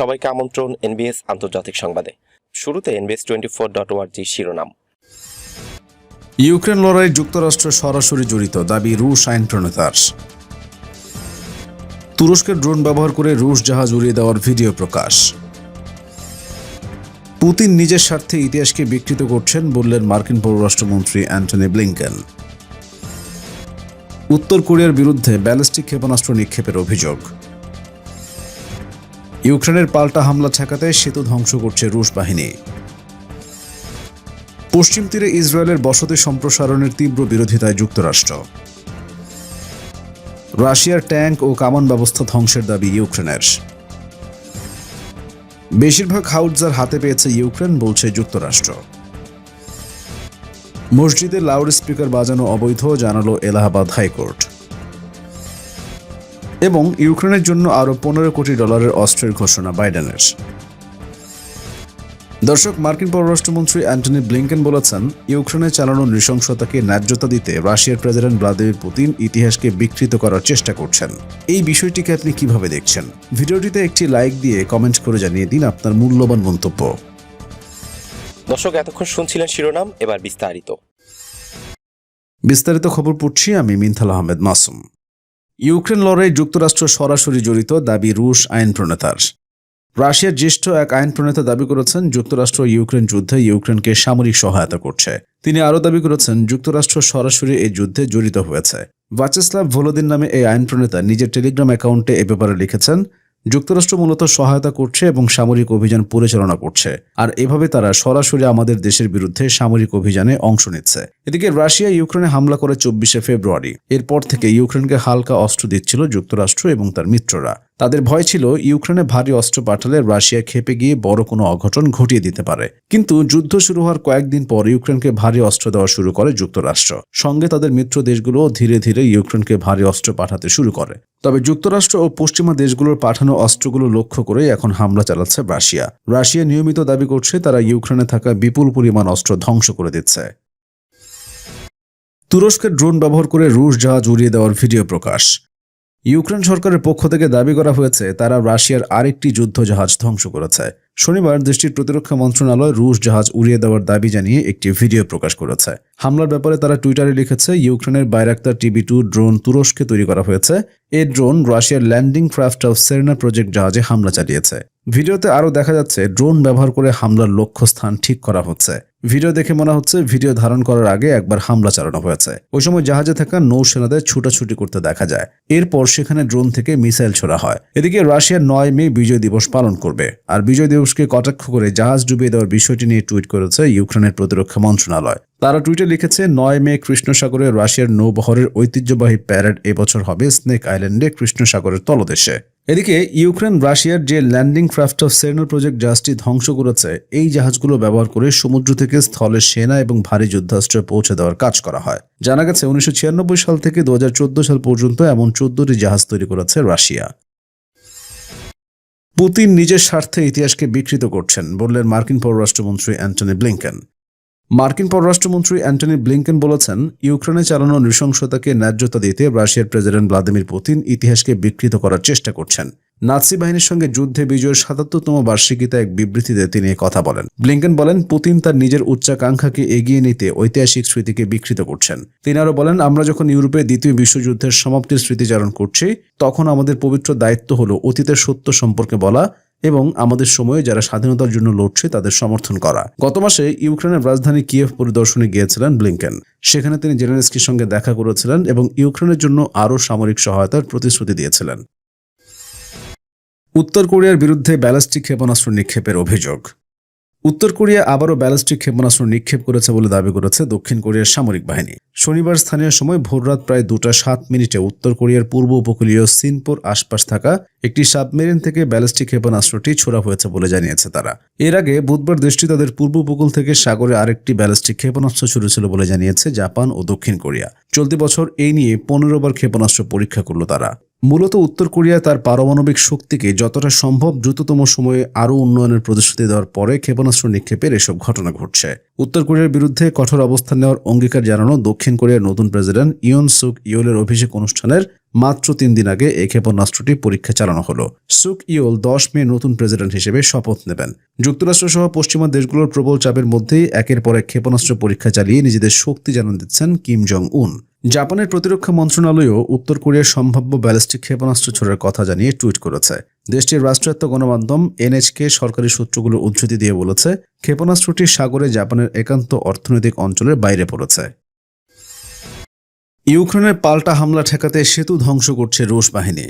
সবাইকে আমন্ত্রণ এনবিএস আন্তর্জাতিক সংবাদে। শুরুতে এনবিএস টোয়েন্টি ফোর ডট ওয়ার্জি শিরোনাম। ইউক্রেন লড়াই যুক্তরাষ্ট্র সরাসরি জড়িত, দাবি রুশ আইন প্রণেতার। তুরস্কের ড্রোন ব্যবহার করে রুশ জাহাজ উড়িয়ে দেওয়ার ভিডিও প্রকাশ। পুতিন নিজের স্বার্থে ইতিহাসকে বিকৃত করছেন বললেন মার্কিন পররাষ্ট্রমন্ত্রী অ্যান্টনি ব্লিংকেন। উত্তর কোরিয়ার বিরুদ্ধে ব্যালিস্টিক ক্ষেপণাস্ত্র নিক্ষেপের অভিযোগ। ইউক্রেনের পাল্টা হামলা ঠেকাতে সেতু ধ্বংস করছে রুশ বাহিনী। পশ্চিম তীরে ইসরায়েলের বসতি সম্প্রসারণের তীব্র বিরোধিতায় যুক্তরাষ্ট্র। রাশিয়ার ট্যাঙ্ক ও কামান ব্যবস্থা ধ্বংসের দাবি ইউক্রেনের। বেশিরভাগ হাউটজার হাতে পেয়েছে ইউক্রেন, বলছে যুক্তরাষ্ট্র। মসজিদে লাউড স্পিকার বাজানো অবৈধ, জানালো এলাহাবাদ হাইকোর্ট। এবং ইউক্রেনের জন্য আরও পনেরো কোটি ডলারের অস্ত্রের ঘোষণা বাইডেনের। দর্শক মার্কিন পররাষ্ট্রমন্ত্রী অ্যান্টনি ব্লিংকেন বলেছেন ইউক্রেনে চালানো নৃশংসতাকে ন্যায্যতা দিতে রাশিয়ার প্রেসিডেন্ট ভ্লাদিমির পুতিন ইতিহাসকে বিকৃত করার চেষ্টা করছেন। এই বিষয়টিকে আপনি কীভাবে দেখছেন? ভিডিওটিতে একটি লাইক দিয়ে কমেন্ট করে জানিয়ে দিন আপনার মূল্যবান মন্তব্য। দর্শক এতক্ষণ শুনছিলেন শিরোনাম এবার বিস্তারিত। বিস্তারিত খবর পড়ছি আমি মিনথাল আহমেদ মাসুম। ইউক্রেন লড়াই যুক্তরাষ্ট্র সরাসরি জড়িত দাবি রুশ আইন প্রণেতার রাশিয়ার জ্যেষ্ঠ এক আইন প্রণেতা দাবি করেছেন, যুক্তরাষ্ট্র ইউক্রেন যুদ্ধে ইউক্রেনকে সামরিক সহায়তা করছে। তিনি আরও দাবি করেছেন, যুক্তরাষ্ট্র সরাসরি এই যুদ্ধে জড়িত হয়েছে। ভাচেস্লাভ ভোলোদিন নামে এই আইন প্রণেতা নিজের টেলিগ্রাম অ্যাকাউন্টে এ ব্যাপারে লিখেছেন যুক্তরাষ্ট্র মূলত সহায়তা করছে এবং সামরিক অভিযান পরিচালনা করছে। আর এভাবে তারা সরাসরি আমাদের দেশের বিরুদ্ধে সামরিক অভিযানে অংশ নিচ্ছে। এদিকে রাশিয়া ইউক্রেনে হামলা করে চব্বিশে ফেব্রুয়ারি। এরপর থেকে ইউক্রেনকে হালকা অস্ত্র দিচ্ছিল যুক্তরাষ্ট্র এবং তার মিত্ররা। তাদের ভয় ছিল ইউক্রেনে ভারী অস্ত্র পাঠালে রাশিয়া খেপে গিয়ে বড় কোনো অঘটন ঘটিয়ে দিতে পারে। কিন্তু যুদ্ধ শুরু হওয়ার কয়েকদিন পর ইউক্রেনকে ভারী অস্ত্র দেওয়া শুরু করে যুক্তরাষ্ট্র। সঙ্গে তাদের মিত্র দেশগুলো ধীরে ধীরে ইউক্রেনকে ভারী অস্ত্র পাঠাতে শুরু করে। তবে যুক্তরাষ্ট্র ও পশ্চিমা দেশগুলোর পাঠানো অস্ত্রগুলো লক্ষ্য করে এখন হামলা চালাচ্ছে রাশিয়া। রাশিয়া নিয়মিত দাবি করছে তারা ইউক্রেনে থাকা বিপুল পরিমাণ অস্ত্র ধ্বংস করে দিচ্ছে। তুরস্কের ড্রোন ব্যবহার করে রুশ জাহাজ উড়িয়ে দেওয়ার ভিডিও প্রকাশ। ইউক্রেন সরকারের পক্ষ থেকে দাবি করা হয়েছে তারা রাশিয়ার আরেকটি যুদ্ধ জাহাজ ধ্বংস করেছে। শনিবার দেশটির প্রতিরক্ষা মন্ত্রণালয় রুশ জাহাজ উড়িয়ে দেওয়ার দাবি জানিয়ে একটি ভিডিও প্রকাশ করেছে। হামলার ব্যাপারে তারা টুইটারে লিখেছে, ইউক্রেনের বাইরাক্তার টিভি টু ড্রোন তুরস্কে তৈরি করা হয়েছে। এই ড্রোন রাশিয়ার landing craft of Serena project জাহাজে হামলা চালিয়েছে। ভিডিওতে আরও দেখা যাচ্ছে, ড্রোন ব্যবহার করে হামলার লক্ষ্যস্থান ঠিক করা হচ্ছে। ভিডিও দেখে মনে হচ্ছে, ভিডিও ধারণ করার আগে একবার হামলা চালানো হয়েছে। ওই সময় জাহাজে থাকা নৌসেনাদের ছুটাছুটি করতে দেখা যায়। এরপর সেখানে ড্রোন থেকে মিসাইল ছোড়া হয়। এদিকে রাশিয়ার নয় মে বিজয় দিবস পালন করবে। আর বিজয় দিবসকে কটাক্ষ করে জাহাজ ডুবিয়ে দেওয়ার বিষয়টি নিয়ে টুইট করেছে ইউক্রেনের প্রতিরক্ষা মন্ত্রণালয়। তারা টুইটে লিখেছে, নয় মে কৃষ্ণসাগরে রাশিয়ার নৌবহরের ঐতিহ্যবাহী প্যারেড এবছর হবে স্নেক আইল্যান্ডে কৃষ্ণসাগরের তলদেশে। এদিকে, ইউক্রেন রাশিয়ার যে ল্যান্ডিং ক্রাফট অফ সেরেনার প্রজেক্ট জাহাজটি ধ্বংস করেছে, এই জাহাজগুলো ব্যবহার করে সমুদ্র থেকে স্থলে সেনা এবং ভারী যুদ্ধাস্ত্র পৌঁছে দেওয়ার কাজ করা হয়। জানা গেছে, উনিশশো ছিয়ানব্বই সাল থেকে দু হাজার চোদ্দ সাল পর্যন্ত এমন চোদ্দটি জাহাজ তৈরি করেছে রাশিয়া। পুতিন নিজের স্বার্থে ইতিহাসকে বিকৃত করছেন, বললেন মার্কিন পররাষ্ট্রমন্ত্রী অ্যান্টনি ব্লিংকেন। মার্কিন পররাষ্ট্রমন্ত্রী অ্যান্টনি ব্লিংকেন বলেছেন, ইউক্রেনে চালানো নৃশংসতাকে ন্যায্যতা দিতে রাশিয়ার প্রেসিডেন্ট ভ্লাদিমির পুতিন ইতিহাসকে বিকৃত করার চেষ্টা করছেন। নাৎসি বাহিনীর সঙ্গে যুদ্ধে বিজয়ের সাতাত্তরতম বার্ষিকীতে এক বিবৃতিতে তিনি কথা বলেন। ব্লিংকেন বলেন, পুতিন তার নিজের উচ্চাকাঙ্ক্ষাকে এগিয়ে নিতে ঐতিহাসিক স্মৃতিকে বিকৃত করছেন। তিনি আরও বলেন, আমরা যখন ইউরোপে দ্বিতীয় বিশ্বযুদ্ধের সমাপ্তির স্মৃতিচারণ করছি, তখন আমাদের পবিত্র দায়িত্ব হল অতীতের সত্য সম্পর্কে বলা এবং আমাদের সময়ে যারা স্বাধীনতার জন্য লড়ছে তাদের সমর্থন করা। গত মাসে ইউক্রেনের রাজধানী কিয়েভ পরিদর্শনে গিয়েছিলেন ব্লিংকেন। সেখানে তিনি জেলেনস্কির সঙ্গে দেখা করেছিলেন এবং ইউক্রেনের জন্য আরও সামরিক সহায়তার প্রতিশ্রুতি দিয়েছিলেন। উত্তর কোরিয়ার বিরুদ্ধে ব্যালিস্টিক ক্ষেপণাস্ত্র নিক্ষেপের অভিযোগ। উত্তর কোরিয়া আবারও ব্যালিস্টিক ক্ষেপণাস্ত্র নিক্ষেপ করেছে বলে দাবি করেছে দক্ষিণ কোরিয়ার সামরিক বাহিনী। শনিবার স্থানীয় সময় ভোররাত প্রায় দুটা সাত মিনিটে উত্তর কোরিয়ার পূর্ব উপকূলীয় সিনপোর আশপাশ থাকা একটি সাবমেরিন থেকে ব্যালিস্টিক ক্ষেপণাস্ত্রটি ছোড়া হয়েছে বলে জানিয়েছে তারা। এর আগে বুধবার দেশটি তাদের পূর্ব উপকূল থেকে সাগরে আরেকটি ব্যালিস্টিক ক্ষেপণাস্ত্র ছুড়েছিল বলে জানিয়েছে জাপান ও দক্ষিণ কোরিয়া। চলতি বছর এই নিয়ে পনেরো বার ক্ষেপণাস্ত্র পরীক্ষা করল তারা। মূলত উত্তর কোরিয়া তার পারমাণবিক শক্তিকে যতটা সম্ভব দ্রুততম সময়ে আরও উন্নয়নের প্রতিশ্রুতি দেওয়ার পরে ক্ষেপণাস্ত্র নিক্ষেপের এসব ঘটনা ঘটছে। উত্তর কোরিয়ার বিরুদ্ধে কঠোর অবস্থান নেওয়ার অঙ্গীকার জানানো দক্ষিণ কোরিয়ার নতুন প্রেসিডেন্ট ইয়ন সুক ইয়োলের অভিষেক অনুষ্ঠানের মাত্র তিন দিন আগে এই ক্ষেপণাস্ত্রটি পরীক্ষা চালানো হলো। সুক ইয়োল দশ মে নতুন প্রেসিডেন্ট হিসেবে শপথ নেবেন। যুক্তরাষ্ট্র সহ পশ্চিমা দেশগুলোর প্রবল চাপের মধ্যেই একের পর এক ক্ষেপণাস্ত্র পরীক্ষা চালিয়ে নিজেদের শক্তি জানান দিচ্ছেন কিম জং উন জাপানের প্রতিরক্ষা মন্ত্রণালয়ও উত্তর কোরিয়ার সম্ভাব্য ব্যালিস্টিক ক্ষেপণাস্ত্র ছোড়ার কথা জানিয়ে টুইট করেছে। দেশটির রাষ্ট্রায়ত্ত গণমাধ্যম এনএচকে সরকারি সূত্রগুলোর উদ্ধৃতি দিয়ে বলেছে, ক্ষেপণাস্ত্রটি সাগরে জাপানের একান্ত অর্থনৈতিক অঞ্চলের বাইরে পড়েছে। ইউক্রেনের পাল্টা হামলা ঠেকাতে সেতু ধ্বংস করছে রুশ বাহিনী।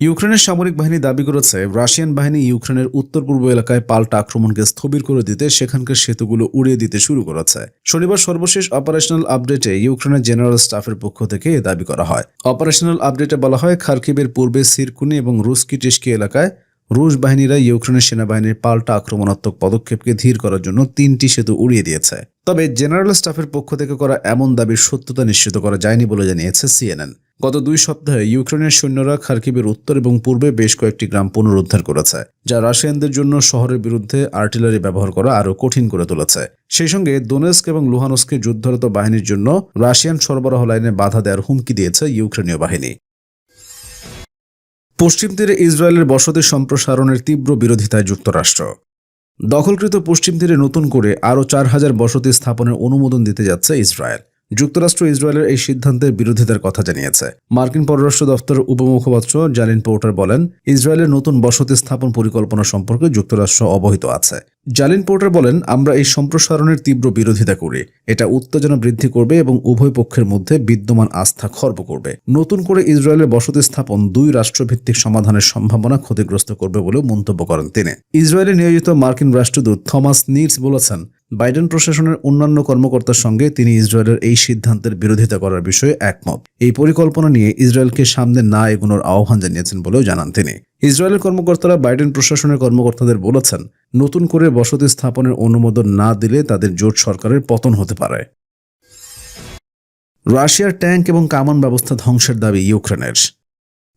ইউক্রেনের সামরিক বাহিনী দাবি করেছে, রাশিয়ান বাহিনী ইউক্রেনের উত্তর পূর্ব এলাকায় পাল্টা আক্রমণকে স্থবির করে দিতে সেখানকার সেতুগুলো উড়িয়ে দিতে শুরু করেছে। শনিবার সর্বশেষ অপারেশনাল আপডেটে ইউক্রেনের জেনারেল স্টাফের পক্ষ থেকে এ দাবি করা হয়। অপারেশনাল আপডেটে বলা হয় খার্কিবের পূর্বে সিরকুনি এবং রুস্কি টিস্কি এলাকায় রুশ বাহিনীরা ইউক্রেনের সেনাবাহিনীর পাল্টা আক্রমণাত্মক পদক্ষেপকে ধীর করার জন্য তিনটি সেতু উড়িয়ে দিয়েছে। তবে জেনারেল স্টাফের পক্ষ থেকে করা এমন দাবির সত্যতা নিশ্চিত করা যায়নি বলে জানিয়েছে সিএনএন গত দুই সপ্তাহে ইউক্রেনের সৈন্যরা খার্কিবের উত্তর এবং পূর্বে বেশ কয়েকটি গ্রাম পুনরুদ্ধার করেছে, যা রাশিয়ানদের জন্য শহরের বিরুদ্ধে আর্টিলারি ব্যবহার করা আরও কঠিন করে তুলেছে। সেই সঙ্গে দোনেস্ক এবং লুহানস্কে যুদ্ধরত বাহিনীর জন্য রাশিয়ান সরবরাহ লাইনে বাধা দেওয়ার হুমকি দিয়েছে ইউক্রেনীয় বাহিনী। পশ্চিম তীরে ইসরায়েলের বসতি সম্প্রসারণের তীব্র বিরোধিতায় যুক্তরাষ্ট্র। দখলকৃত পশ্চিম তীরে নতুন করে আরও চার হাজার বসতি স্থাপনের অনুমোদন দিতে যাচ্ছে ইসরায়েল। যুক্তরাষ্ট্র ইসরায়েলের এই সিদ্ধান্তের বিরোধিতার কথা জানিয়েছে। মার্কিন পররাষ্ট্র দপ্তরের উপমুখপাত্র জালিন পোর্টার বলেন, ইসরায়েলের নতুন বসতি স্থাপন পরিকল্পনা সম্পর্কে যুক্তরাষ্ট্র অবহিত আছে। জালিন পোর্টার বলেন, আমরা এই সম্প্রসারণের তীব্র বিরোধিতা করি। এটা উত্তেজনা বৃদ্ধি করবে এবং উভয় পক্ষের মধ্যে বিদ্যমান আস্থা খর্ব করবে। নতুন করে ইসরায়েলের বসতি স্থাপন দুই রাষ্ট্রভিত্তিক সমাধানের সম্ভাবনা ক্ষতিগ্রস্ত করবে বলেও মন্তব্য করেন তিনি। ইসরায়েলে নিয়োজিত মার্কিন রাষ্ট্রদূত থমাস নিটস বলেছেন বাইডেন প্রশাসনের অন্যান্য কর্মকর্তার সঙ্গে তিনি ইসরায়েলের এই সিদ্ধান্তের বিরোধিতা করার বিষয়ে একমত। এই পরিকল্পনা নিয়ে ইসরায়েলকে সামনে না এগোনোর আহ্বান জানিয়েছেন বলেও জানান তিনি। ইসরায়েলের কর্মকর্তারা বাইডেন প্রশাসনের কর্মকর্তাদের বলেছেন, নতুন করে বসতি স্থাপনের অনুমোদন না দিলে তাদের জোট সরকারের পতন হতে পারে। রাশিয়ার ট্যাঙ্ক এবং কামান ব্যবস্থা ধ্বংসের দাবি ইউক্রেনের।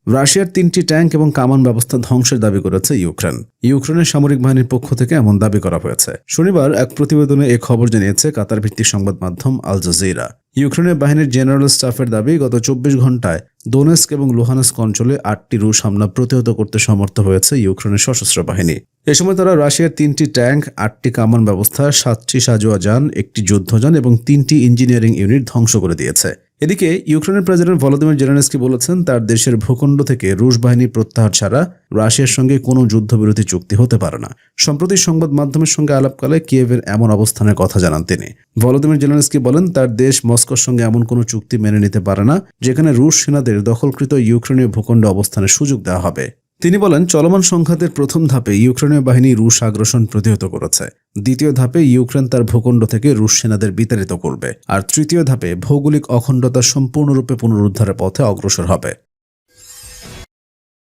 রাশিয়ার তিনটি ট্যাঙ্ক এবং কামান ব্যবস্থা ধ্বংসের দাবি করেছে ইউক্রেন। ইউক্রেনের সামরিক বাহিনীর পক্ষ থেকে এমন দাবি করা হয়েছে। শনিবার এক প্রতিবেদনে এ খবর জানিয়েছে কাতার ভিত্তিক সংবাদ মাধ্যম আল জাজিরা। ইউক্রেনের বাহিনীর জেনারেল স্টাফের দাবি, গত চব্বিশ ঘন্টায় দোনেস্ক এবং লুহানস্ক অঞ্চলে আটটি রুশ হামলা প্রতিহত করতে সমর্থ হয়েছে ইউক্রেনের সশস্ত্র বাহিনী। এ সময় তারা রাশিয়ার তিনটি ট্যাঙ্ক, আটটি কামান ব্যবস্থা, সাতটি সাজোয়া যান, একটি যুদ্ধযান এবং তিনটি ইঞ্জিনিয়ারিং ইউনিট ধ্বংস করে দিয়েছে। এদিকে ইউক্রেনের প্রেসিডেন্ট ভলোদিমির জেলেনস্কি বলেছেন, তার দেশের ভূখণ্ড থেকে রুশ বাহিনী প্রত্যাহার ছাড়া রাশিয়ার সঙ্গে কোনো যুদ্ধবিরতি চুক্তি হতে পারে না। সম্প্রতি সংবাদ মাধ্যমের সঙ্গে আলাপকালে কিয়েভের এমন অবস্থানের কথা জানান তিনি। ভলোদিমির জেলেনস্কি বলেন, তার দেশ মস্কোর সঙ্গে এমন কোনো চুক্তি মেনে নিতে পারে না, যেখানে রুশ সেনাদের দখলকৃত ইউক্রেনীয় ভূখণ্ড অবস্থানের সুযোগ দেওয়া হবে। তিনি বলেন, চলমান সংঘাতের প্রথম ধাপে ইউক্রেনীয় বাহিনী রুশ আগ্রাসন প্রতিহত করেছে। দ্বিতীয় ধাপে ইউক্রেন তার ভূখণ্ড থেকে রুশ সেনাদের বিতাড়িত করবে, আর তৃতীয় ধাপে ভৌগোলিক অখণ্ডতা সম্পূর্ণরূপে পুনরুদ্ধারের পথে অগ্রসর হবে।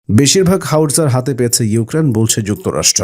বেশিরভাগ হাউটজার হাতে পেয়েছে ইউক্রেন, বলছে যুক্তরাষ্ট্র।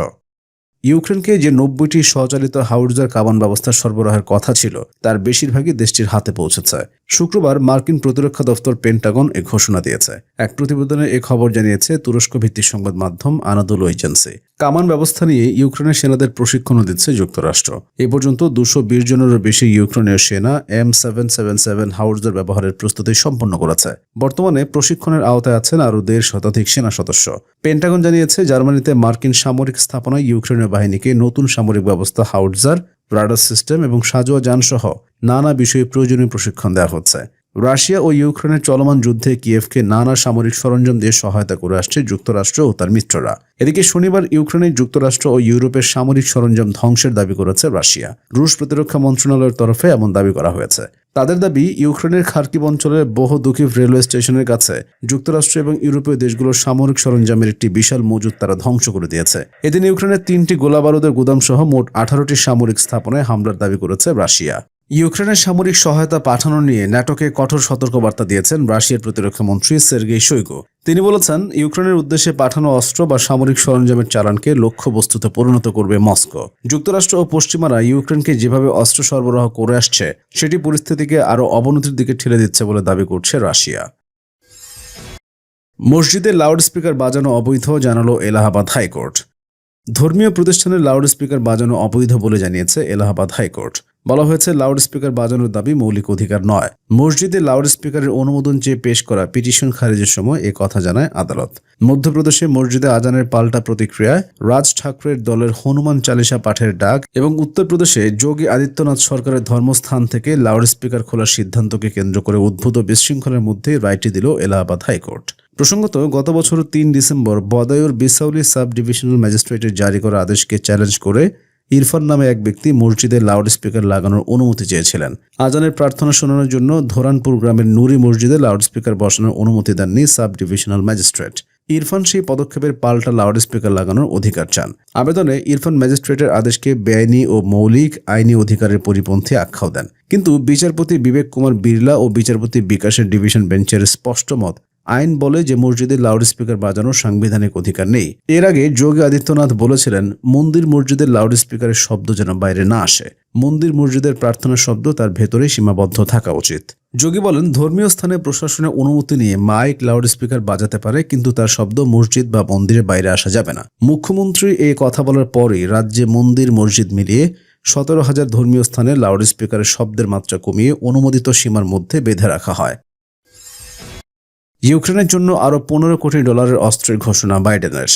ইউক্রেনকে যে নব্বইটি স্বচালিত হাউটজার কামান ব্যবস্থা সরবরাহের কথা ছিল, তার বেশিরভাগই দেশটির হাতে পৌঁছেছে। শুক্রবার মার্কিন প্রতিরক্ষা দপ্তর পেন্টাগন এ ঘোষণা দিয়েছে। এক প্রতিবেদনে এ খবর জানিয়েছে তুরস্ক ভিত্তিক সংবাদ মাধ্যম আনাদুল এজেন্সি কামান ব্যবস্থা নিয়ে ইউক্রেনের সেনাদের প্রশিক্ষণও দিচ্ছে যুক্তরাষ্ট্র। এ পর্যন্ত দুশো বিশ জনেরও বেশি ইউক্রেনীয় সেনা M seven seven seven howitzer ব্যবহারের প্রস্তুতি সম্পন্ন করেছে। বর্তমানে প্রশিক্ষণের আওতায় আছেন আরও দেড় শতাধিক সেনা সদস্য। পেন্টাগন জানিয়েছে, জার্মানিতে মার্কিন সামরিক স্থাপনায় ইউক্রেনীয় বাহিনীকে নতুন সামরিক ব্যবস্থা হাউটজার, রাডার সিস্টেম এবং সাজোয়া যানসহ নানা বিষয়ে প্রয়োজনীয় প্রশিক্ষণ দেওয়া হচ্ছে। রাশিয়া ও ইউক্রেনের চলমান যুদ্ধে কিয়েভকে নানা সামরিক সরঞ্জাম দিয়ে সহায়তা করে আসছে যুক্তরাষ্ট্র ও তার মিত্ররা। এদিকে শনিবার ইউক্রেনে যুক্তরাষ্ট্র ও ইউরোপের সামরিক সরঞ্জাম ধ্বংসের দাবি করেছে রাশিয়া। রুশ প্রতিরক্ষা মন্ত্রণালয়ের তরফে এমন দাবি করা হয়েছে। তাদের দাবি, ইউক্রেনের খার্কিব অঞ্চলের বহু বহুদুকিভ রেলওয়ে স্টেশনের কাছে যুক্তরাষ্ট্র এবং ইউরোপীয় দেশগুলোর সামরিক সরঞ্জামের একটি বিশাল মজুদ তারা ধ্বংস করে দিয়েছে। এদিন ইউক্রেনের তিনটি গোলাবারুদের গুদাম সহ মোট আঠারোটি সামরিক স্থাপনায় হামলার দাবি করেছে রাশিয়া। ইউক্রেনের সামরিক সহায়তা পাঠানো নিয়ে ন্যাটোকে কঠোর সতর্কবার্তা দিয়েছেন রাশিয়ার প্রতিরক্ষা মন্ত্রী সের্গেই শৈগো। তিনি বলেছেন, ইউক্রেনের উদ্দেশ্যে পাঠানো অস্ত্র বা সামরিক সরঞ্জামের চালানকে লক্ষ্যবস্তুতে পরিণত করবে মস্কো। যুক্তরাষ্ট্র ও পশ্চিমারা ইউক্রেনকে যেভাবে অস্ত্র সরবরাহ করে আসছে, সেটি পরিস্থিতিকে আরও অবনতির দিকে ঠেলে দিচ্ছে বলে দাবি করছে রাশিয়া। মসজিদে লাউডস্পিকার বাজানো অবৈধ, জানালো এলাহাবাদ হাইকোর্ট। ধর্মীয় প্রতিষ্ঠানের লাউডস্পিকার বাজানো অবৈধ বলে জানিয়েছে এলাহাবাদ হাইকোর্ট। বলা হয়েছে লাউড স্পিকার বাজানোর দাবি মৌলিক অধিকার নয়। মসজিদে লাউড স্পিকারের অনুমোদন চেয়ে পেশ করা পিটিশন খারিজের সময় এ কথা জানায় আদালত। মধ্যপ্রদেশে মসজিদে আজানের পাল্টা প্রতিক্রিয়ায় রাজ ঠাকরের দলের হনুমান চালিসা পাঠের ডাক এবং উত্তরপ্রদেশে যোগী আদিত্যনাথ সরকারের ধর্মস্থান থেকে লাউড স্পিকার খোলার সিদ্ধান্তকে কেন্দ্র করে উদ্ভূত বিশৃঙ্খলার মধ্যে রায়টি দিল এলাহাবাদ হাইকোর্ট। প্রসঙ্গত, গত বছর তিন December Budaun Bisauli sub divisional ম্যাজিস্ট্রেটের জারি করা আদেশকে চ্যালেঞ্জ করে ইরফান নামে এক ব্যক্তি মসজিদে লাউড স্পিকার লাগানোর অনুমতি চেয়েছিলেন। আজানের প্রার্থনা শোনানোর জন্য ধোরানপুর গ্রামের নুরি মসজিদে লাউড স্পিকার বসানোর অনুমতি দেননি সাব ডিভিশনাল ম্যাজিস্ট্রেট। ইরফান সেই পদক্ষেপের পাল্টা লাউড স্পিকার লাগানোর অধিকার চান। আবেদনে ইরফান ম্যাজিস্ট্রেটের আদেশকে বেআইনি ও মৌলিক আইনি অধিকারের পরিপন্থী আখ্যাও দেন। কিন্তু বিচারপতি বিবেক কুমার বিড়লা ও বিচারপতি বিকাশের ডিভিশন বেঞ্চের স্পষ্ট মত আইন বলে যে মসজিদে লাউডস্পিকার বাজানোর সাংবিধানিক অধিকার নেই। এর আগে যোগী আদিত্যনাথ বলেছিলেন, মন্দির মসজিদের লাউডস্পিকারের শব্দ যেন বাইরে না আসে। মন্দির মসজিদের প্রার্থনার শব্দ তার ভেতরে সীমাবদ্ধ থাকা উচিত। যোগী বলেন, ধর্মীয় স্থানে প্রশাসনের অনুমতি নিয়ে মাইক লাউডস্পিকার বাজাতে পারে, কিন্তু তার শব্দ মসজিদ বা মন্দিরের বাইরে আসা যাবে না। মুখ্যমন্ত্রী এই কথা বলার পরই রাজ্যে মন্দির মসজিদ মিলিয়ে সতেরো হাজার ধর্মীয় স্থানে লাউডস্পিকারের শব্দের মাত্রা কমিয়ে অনুমোদিত সীমার মধ্যে বেঁধে রাখা হয়। ইউক্রেনের জন্য আরও পনেরো কোটি ডলারের অস্ত্রের ঘোষণা বাইডেনের।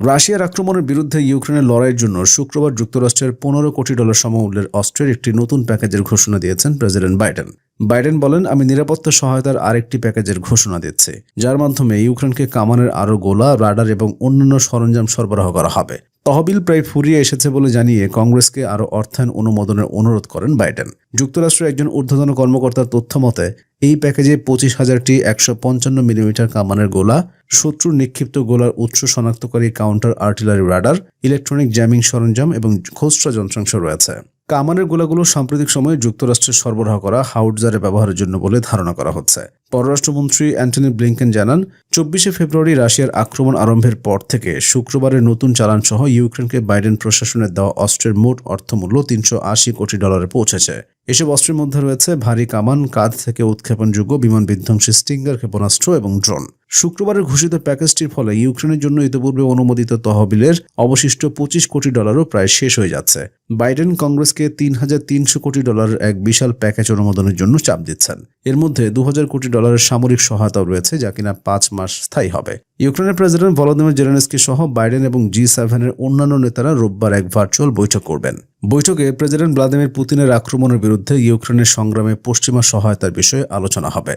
রাশিয়ার আক্রমণের বিরুদ্ধে ইউক্রেনের লড়াইয়ের জন্য শুক্রবার যুক্তরাষ্ট্রের পনেরো কোটি ডলার সমমূল্যের অস্ত্রের একটি নতুন প্যাকেজের ঘোষণা দিয়েছেন প্রেসিডেন্ট বাইডেন। বাইডেন বলেন, আমি নিরাপত্তা সহায়তার আরেকটি প্যাকেজের ঘোষণা দিচ্ছি, যার মাধ্যমে ইউক্রেনকে কামানের আরও গোলা, রাডার এবং অন্যান্য সরঞ্জাম সরবরাহ করা হবে। তহবিল প্রায় ফুরিয়ে এসেছে বলে জানিয়ে কংগ্রেসকে আরও অর্থায়ন অনুমোদনের অনুরোধ করেন বাইডেন। যুক্তরাষ্ট্রের একজন ঊর্ধ্বতন কর্মকর্তার তথ্য মতে, এই প্যাকেজে পঁচিশ হাজারটি একশো পঞ্চান্ন মিলিমিটার কামানের গোলা, শত্রুর নিক্ষিপ্ত গোলার উৎস শনাক্তকারী counter artillery radar, electronic jamming সরঞ্জাম এবং খোসরা যন্ত্রাংশ রয়েছে। কামানের গোলাগুলো সাম্প্রতিক সময়ে যুক্তরাষ্ট্রের সরবরাহ করা হাউটজারে ব্যবহারের জন্য বলে ধারণা করা হচ্ছে। পররাষ্ট্রমন্ত্রী অ্যান্টনি ব্লিংকেন জানান, চব্বিশে ফেব্রুয়ারি রাশিয়ার আক্রমণ আরম্ভের পর থেকে শুক্রবারের নতুন চালান সহ ইউক্রেনকে বাইডেন প্রশাসনের দেওয়া অস্ত্রের মোট অর্থমূল্য তিনশো আশি কোটি ডলারে পৌঁছেছে। এসব অস্ত্রের মধ্যে রয়েছে ভারী কামান, কাঁধ থেকে উৎক্ষেপণযোগ্য বিমান বিধ্বংসী স্টিঙ্গার ক্ষেপণাস্ত্র এবং ড্রোন। শুক্রবারের ঘোষিত প্যাকেজটির ফলে ইউক্রেনের জন্য ইতিপূর্বে অনুমোদিত তহবিলের অবশিষ্ট পঁচিশ কোটি ডলারও প্রায় শেষ হয়ে যাচ্ছে। বাইডেন কংগ্রেসকে তিন হাজার তিনশো কোটি ডলারের এক বিশাল প্যাকেজ অনুমোদনের জন্য চাপ দিচ্ছেন। এর মধ্যে দু হাজার কোটি ডলারের সামরিক সহায়তাও রয়েছে, যা কিনা পাঁচ মাস স্থায়ী হবে। ইউক্রেনের প্রেসিডেন্ট ভলোদিমির জেলেনস্কি সহ বাইডেন এবং জি সেভেনের অন্যান্য নেতারা রোববার এক ভার্চুয়াল বৈঠক করবেন। বৈঠকে প্রেসিডেন্ট ভ্লাদিমির পুতিনের আক্রমণের বিরুদ্ধে ইউক্রেনের সংগ্রামে পশ্চিমা সহায়তার বিষয়ে আলোচনা হবে।